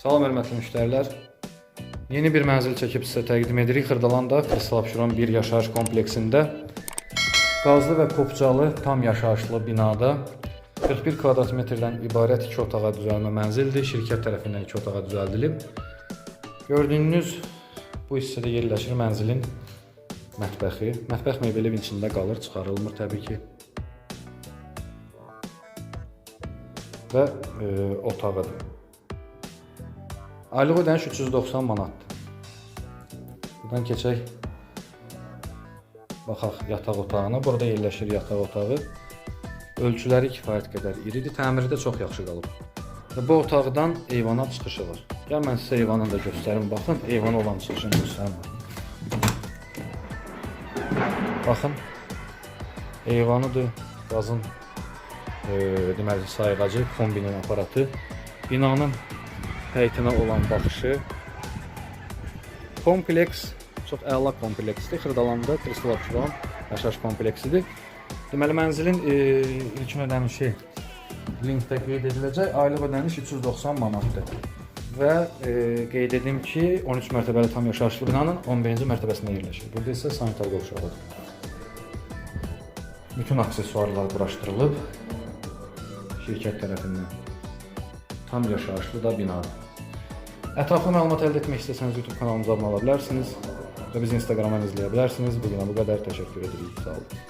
Salam hörmətli müştərilər. Yeni bir mənzil çəkib sizə təqdim edirik. Xırdalanda Kristal Abşeron 1 yaşayış kompleksində qazlı və kopcalı tam yaşayışlı binada 41 kvadrat metrdən ibarət 2 otağa düzəlmə mənzildir. Şirkət tərəfindən 2 otağa düzəldilib. Gördüyünüz bu hissədə yerləşir mənzilin mətbəxi. Mətbəx mebeli içində qalır, çıxarılmır təbii ki. Və e, otağıdır. Aylıq ödəniş 390 manatdır. Buradan keçək. Baxaq yataq otağına. Burada yerləşir yataq otağı. Ölçüləri kifayət qədər iridir. Təmiri də çox yaxşı qalıb. Və bu otaqdan eyvana çıxışı var. Gəl mən sizə eyvanı da göstərim. Baxın, eyvana olan çıxışını göstərim. Baxın. Eyvanıdır. Qazın e, deməli sayğacı, kombinin aparatı. Binanın həyətinə olan baxışı. Kompleks çox əla kompleksdir. Xırdalanda Kristal Abşeron yaşayış kompleksidir. Deməli mənzilin e, ilkin ödənişi linkdə qeyd ediləcək. Aylıq ödəniş 390 manatdır. Və e, qeyd edim ki, 13 mərtəbəli tam yaşayışlı binanın 11-ci mərtəbəsində yerləşir. Burada isə sanitar qovşağıdır. Bütün aksesuarlar quraşdırılıb şirkət tərəfindən. Tam yaşayışlı da binadır. Ətraflı məlumat əldə etmək istəsəniz YouTube kanalımıza abunə ola bilərsiniz və bizi Instagramdan izləyə bilərsiniz. Bu günə bu qədər təşəkkür edirik. Sağ olun.